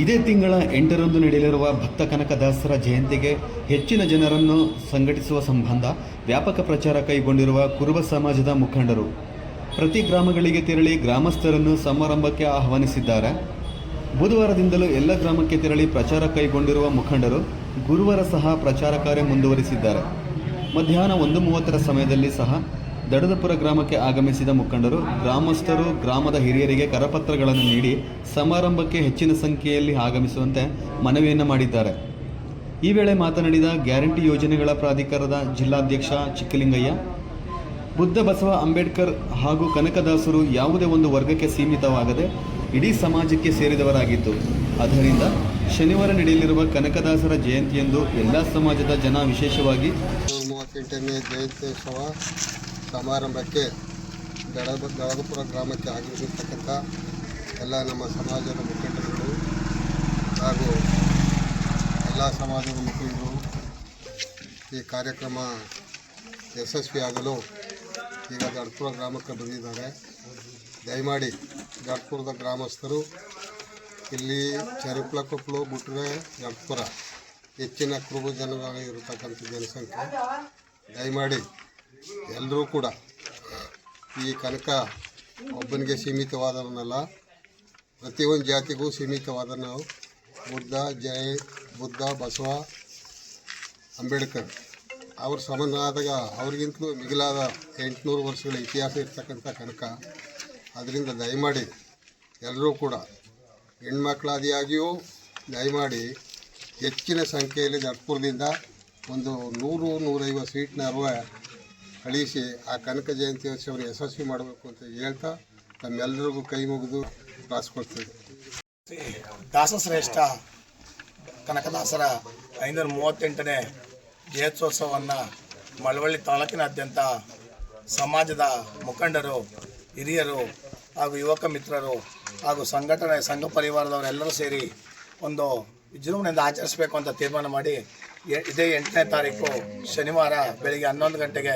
ಇದೇ ತಿಂಗಳ ಎಂಟರಂದು ನಡೆಯಲಿರುವ ಭಕ್ತ ಕನಕದಾಸರ ಜಯಂತಿಗೆ ಹೆಚ್ಚಿನ ಜನರನ್ನು ಸಂಘಟಿಸುವ ಸಂಬಂಧ ವ್ಯಾಪಕ ಪ್ರಚಾರ ಕೈಗೊಂಡಿರುವ ಕುರುಬ ಸಮಾಜದ ಮುಖಂಡರು. ಪ್ರತಿ ಗ್ರಾಮಗಳಿಗೆ ತೆರಳಿ ಗ್ರಾಮಸ್ಥರನ್ನು ಸಮಾರಂಭಕ್ಕೆ ಆಹ್ವಾನಿಸಿದ್ದಾರೆ. ಬುಧವಾರದಿಂದಲೂ ಎಲ್ಲ ಗ್ರಾಮಕ್ಕೆ ತೆರಳಿ ಪ್ರಚಾರ ಕೈಗೊಂಡಿರುವ ಮುಖಂಡರು ಗುರುವಾರ ಸಹ ಪ್ರಚಾರ ಕಾರ್ಯ ಮುಂದುವರಿಸಿದ್ದಾರೆ. ಮಧ್ಯಾಹ್ನ ಒಂದು ಮೂವತ್ತರ ಸಮಯದಲ್ಲಿ ಸಹ ದಡದಪುರ ಗ್ರಾಮಕ್ಕೆ ಆಗಮಿಸಿದ ಮುಖಂಡರು, ಗ್ರಾಮಸ್ಥರು, ಗ್ರಾಮದ ಹಿರಿಯರಿಗೆ ಕರಪತ್ರಗಳನ್ನು ನೀಡಿ ಸಮಾರಂಭಕ್ಕೆ ಹೆಚ್ಚಿನ ಸಂಖ್ಯೆಯಲ್ಲಿ ಆಗಮಿಸುವಂತೆ ಮನವಿಯನ್ನು ಮಾಡಿದ್ದಾರೆ. ಈ ವೇಳೆ ಮಾತನಾಡಿದ ಗ್ಯಾರಂಟಿ ಯೋಜನೆಗಳ ಪ್ರಾಧಿಕಾರದ ಜಿಲ್ಲಾಧ್ಯಕ್ಷ ಚಿಕ್ಕಲಿಂಗಯ್ಯ, ಬುದ್ಧ ಬಸವ ಅಂಬೇಡ್ಕರ್ ಹಾಗೂ ಕನಕದಾಸರು ಯಾವುದೇ ಒಂದು ವರ್ಗಕ್ಕೆ ಸೀಮಿತವಾಗದೆ ಇಡೀ ಸಮಾಜಕ್ಕೆ ಸೇರಿದವರಾಗಿದ್ದು, ಅದರಿಂದ ಶನಿವಾರ ನಡೆಯಲಿರುವ ಕನಕದಾಸರ ಜಯಂತಿಯಂದು ಎಲ್ಲ ಸಮಾಜದ ಜನ ವಿಶೇಷವಾಗಿ ಮೂವತ್ತೆಂಟನೇ ಜಯಂತ್ಯೋತ್ಸವ ಸಮಾರಂಭಕ್ಕೆ ದಡ ದಳದಪುರ ಗ್ರಾಮಕ್ಕೆ ಆಗಮಿಸಿರ್ತಕ್ಕಂಥ ಎಲ್ಲ ನಮ್ಮ ಸಮಾಜದ ಮುಖಂಡರುಗಳು ಹಾಗೂ ಎಲ್ಲ ಸಮಾಜದ ಮುಖಂಡರು ಈ ಕಾರ್ಯಕ್ರಮ ಯಶಸ್ವಿಯಾಗಲು ಈಗ ದಡ್ಪುರ ಗ್ರಾಮಕ್ಕೆ ಬಂದಿದ್ದಾರೆ. ದಯಮಾಡಿ ದಡ್ಪುರದ ಗ್ರಾಮಸ್ಥರು ಇಲ್ಲಿ ಚರುಪ್ಲ ಕೊಪ್ಪಳು ಬಿಟ್ಟರೆ ದಡ್ಪುರ ಹೆಚ್ಚಿನ ಕುರುಬ ಜನ ಇರತಕ್ಕಂಥ ಜನಸಂಖ್ಯೆ ದಯಮಾಡಿ ಎಲ್ಲರೂ ಕೂಡ ಈ ಕನಕ ಒಬ್ಬನಿಗೆ ಸೀಮಿತವಾದವನ್ನಲ್ಲ ಪ್ರತಿಯೊಂದು ಜಾತಿಗೂ ಸೀಮಿತವಾದ ನಾವು. ಬುದ್ಧ, ಜಯ, ಬುದ್ಧ, ಬಸವ, ಅಂಬೇಡ್ಕರ್. ಅವ್ರ ಸಮನಾದಾಗ ಅವ್ರಿಗಿಂತಲೂ ಮಿಗಿಲಾದ ಎಂಟುನೂರು ವರ್ಷಗಳ ಇತಿಹಾಸ ಇರ್ತಕ್ಕಂಥ ಕನಕ. ಅದರಿಂದ ದಯಮಾಡಿ ಎಲ್ಲರೂ ಕೂಡ ಹೆಣ್ಮಕ್ಳಾದಿಯಾಗಿಯೂ ದಯಮಾಡಿ ಹೆಚ್ಚಿನ ಸಂಖ್ಯೆಯಲ್ಲಿ ನಡ್ಪುರದಿಂದ ಒಂದು ನೂರು ನೂರೈವತ್ತು ಸೀಟ್ನ ಅರ್ವ ಕಳಿಸಿ ಆ ಕನಕ ಜಯಂತಿ ಜಯಂತ್ಯೋತ್ಸವನ ಯಶಸ್ವಿ ಮಾಡಬೇಕು ಅಂತ ಹೇಳ್ತಾ ನಮ್ಮೆಲ್ಲರಿಗೂ ಕೈ ಮುಗಿದು ಪ್ರಾಸ್ಕೊಳ್ತೇವೆ ದಾಸಶ್ರೇಷ್ಠ ಕನಕದಾಸರ ಐನೂರ ಮೂವತ್ತೆಂಟನೇ ಜಯಂತ್ಯೋತ್ಸವವನ್ನು ಮಳವಳ್ಳಿ ತಾಲೂಕಿನಾದ್ಯಂತ ಸಮಾಜದ ಮುಖಂಡರು, ಹಿರಿಯರು ಹಾಗೂ ಯುವಕ ಮಿತ್ರರು ಹಾಗೂ ಸಂಘಟನೆ, ಸಂಘ ಪರಿವಾರದವರೆಲ್ಲರೂ ಸೇರಿ ಒಂದು ವಿಜೃಂಭಣೆಯಿಂದ ಆಚರಿಸಬೇಕು ಅಂತ ತೀರ್ಮಾನ ಮಾಡಿ, ಇದೇ ಎಂಟನೇ ತಾರೀಕು ಶನಿವಾರ ಬೆಳಿಗ್ಗೆ ಹನ್ನೊಂದು ಗಂಟೆಗೆ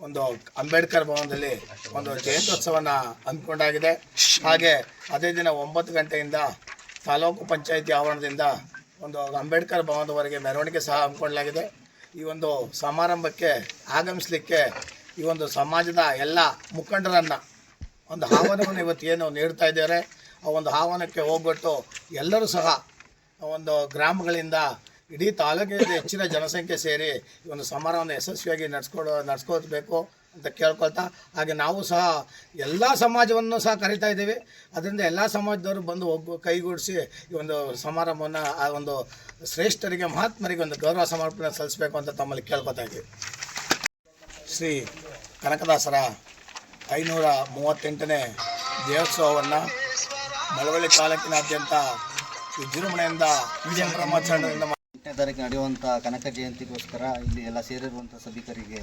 ಒಂದು ಅಂಬೇಡ್ಕರ್ ಭವನದಲ್ಲಿ ಒಂದು ಜಯಂತ್ಯೋತ್ಸವನ ಹಮ್ಮಿಕೊಂಡಾಗಿದೆ. ಹಾಗೆ ಅದೇ ದಿನ ಒಂಬತ್ತು ಗಂಟೆಯಿಂದ ತಾಲೂಕು ಪಂಚಾಯಿತಿ ಆವರಣದಿಂದ ಒಂದು ಅಂಬೇಡ್ಕರ್ ಭವನದವರೆಗೆ ಮೆರವಣಿಗೆ ಸಹ ಹಮ್ಮಿಕೊಳ್ಳಲಾಗಿದೆ. ಈ ಒಂದು ಸಮಾರಂಭಕ್ಕೆ ಆಗಮಿಸಲಿಕ್ಕೆ ಈ ಒಂದು ಸಮಾಜದ ಎಲ್ಲ ಮುಖಂಡರನ್ನು ಒಂದು ಆಹ್ವಾನವನ್ನು ಇವತ್ತು ಏನು ನೀಡ್ತಾ ಇದ್ದಾರೆ. ಆ ಒಂದು ಆಹ್ವಾನಕ್ಕೆ ಹೋಗ್ಬಿಟ್ಟು ಎಲ್ಲರೂ ಸಹ ಒಂದು ಗ್ರಾಮಗಳಿಂದ ಇಡೀ ತಾಲೂಕಿನಲ್ಲಿ ಹೆಚ್ಚಿನ ಜನಸಂಖ್ಯೆ ಸೇರಿ ಈ ಒಂದು ಸಮಾರಂಭವನ್ನು ಯಶಸ್ವಿಯಾಗಿ ನಡ್ಸ್ಕೊಡೋ ನಡ್ಸ್ಕೋಬೇಕು ಅಂತ ಕೇಳ್ಕೊಳ್ತಾ, ಹಾಗೆ ನಾವು ಸಹ ಎಲ್ಲ ಸಮಾಜವನ್ನು ಸಹ ಕರಿತಾ ಇದ್ದೀವಿ. ಅದರಿಂದ ಎಲ್ಲ ಸಮಾಜದವರು ಬಂದು ಒಬ್ಬ ಕೈಗೂಡಿಸಿ ಈ ಒಂದು ಸಮಾರಂಭವನ್ನು, ಆ ಒಂದು ಶ್ರೇಷ್ಠರಿಗೆ, ಮಹಾತ್ಮರಿಗೆ ಒಂದು ಗೌರವ ಸಮರ್ಪಣೆ ಸಲ್ಲಿಸಬೇಕು ಅಂತ ತಮ್ಮಲ್ಲಿ ಕೇಳ್ಕೊತಾ ಇದ್ದೀವಿ. ಶ್ರೀ ಕನಕದಾಸರ ಐನೂರ ಮೂವತ್ತೆಂಟನೇ ದೇವೋತ್ಸವವನ್ನು ಮಳವಳ್ಳಿ ತಾಲೂಕಿನಾದ್ಯಂತ ವಿಜೃಂಭಣೆಯಿಂದ, ಸಂಭ್ರಮಾಚರಣೆಯಿಂದ ಎಂಟನೇ ತಾರೀಕು ನಡೆಯುವಂಥ ಕನಕ ಜಯಂತಿಗೋಸ್ಕರ ಇಲ್ಲಿ ಎಲ್ಲ ಸೇರಿರುವಂಥ ಸಭಿಕರಿಗೆ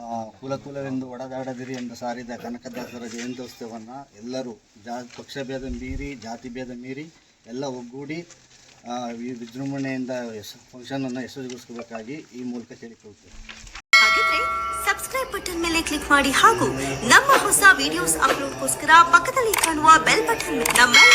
ಆ, ಕುಲ ಕುಲವೆಂದು ಒಡದಾಡದಿರಿ ಎಂದು ಸಾರಿದ ಕನಕದಾಸರ ಜಯಂತ್ಯೋತ್ಸವವನ್ನು ಎಲ್ಲರೂ ಜಾ ಪಕ್ಷಭೇದ ಮೀರಿ ಜಾತಿ ಭೇದ ಮೀರಿ ಎಲ್ಲ ಒಗ್ಗೂಡಿ ಈ ವಿಜೃಂಭಣೆಯಿಂದ ಯಶ ಫಂಕ್ಷನನ್ನು ಯಶಸ್ವಿಗೊಳಿಸಬೇಕಾಗಿ ಈ ಮೂಲಕ ಕೇಳಿಕೊಳ್ತೇವೆ ಹಾಗಿದ್ರೆ ಸಬ್ಸ್ಕ್ರೈಬ್ ಬಟನ್ ಮೇಲೆ ಕ್ಲಿಕ್ ಮಾಡಿ ಹಾಗೂ ನಮ್ಮ ಹೊಸ ವಿಡಿಯೋಸ್ ಅಪ್ಲೋಡ್ಗೋಸ್ಕರ ಪಕ್ಕದಲ್ಲಿ ಕಾಣುವ ಬೆಲ್ ಬಟನ್ ನಮ್ಮೆಲ್ಲ